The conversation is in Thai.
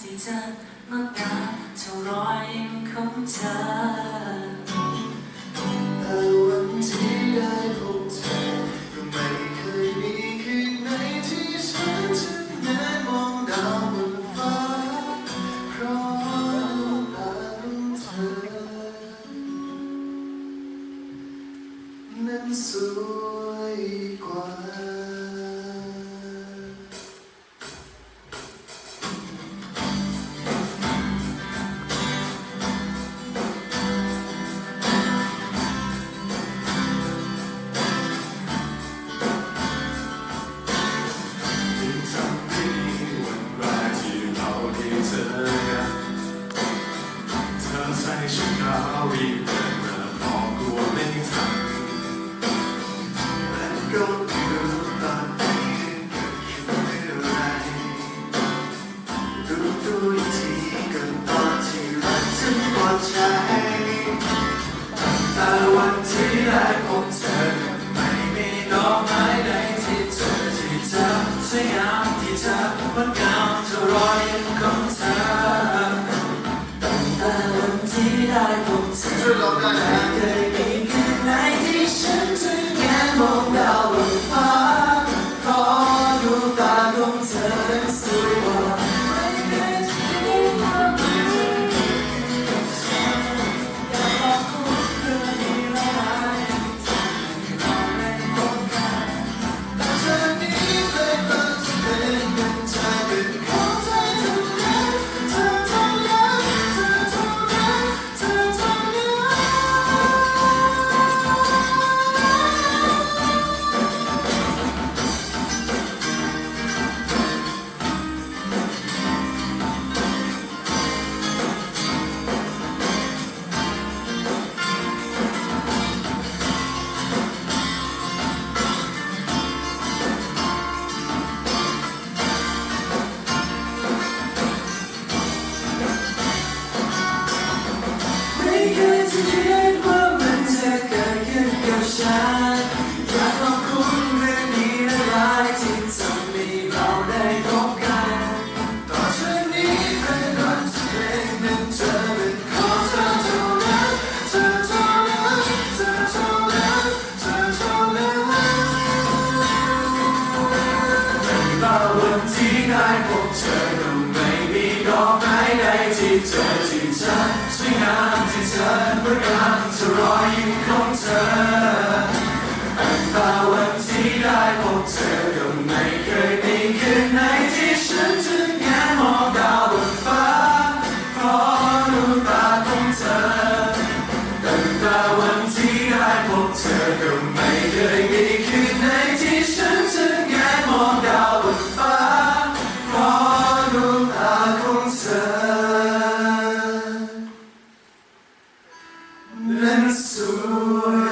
ที่เธอมาตาเท่ารอยยิ้มของเธอแต่วันที่ได้พบเธอก็ไม่เคยมีคืนไหนที่ฉันจะได้มองดาวบนฟ้าเพราะตาของเธอนั้นสวย we were all going time. Let go to the I want to like home 감사합니다. ที่ได้พบเธอก็ไม่มีดอกไม้ใดที่เธอที่เธอสวยงามที่เธอประกาศเธอรอยิ้มของเธออัตาวันที่ได้พบเธอก็ไม่เคยมีคืนไหนที่ฉันจะแง้มองดาวบนฟ้าเอรู้ดวตาของเธอตั้งแต่วันที่ได้พบเธอก็ไม่เคยมี Then soon.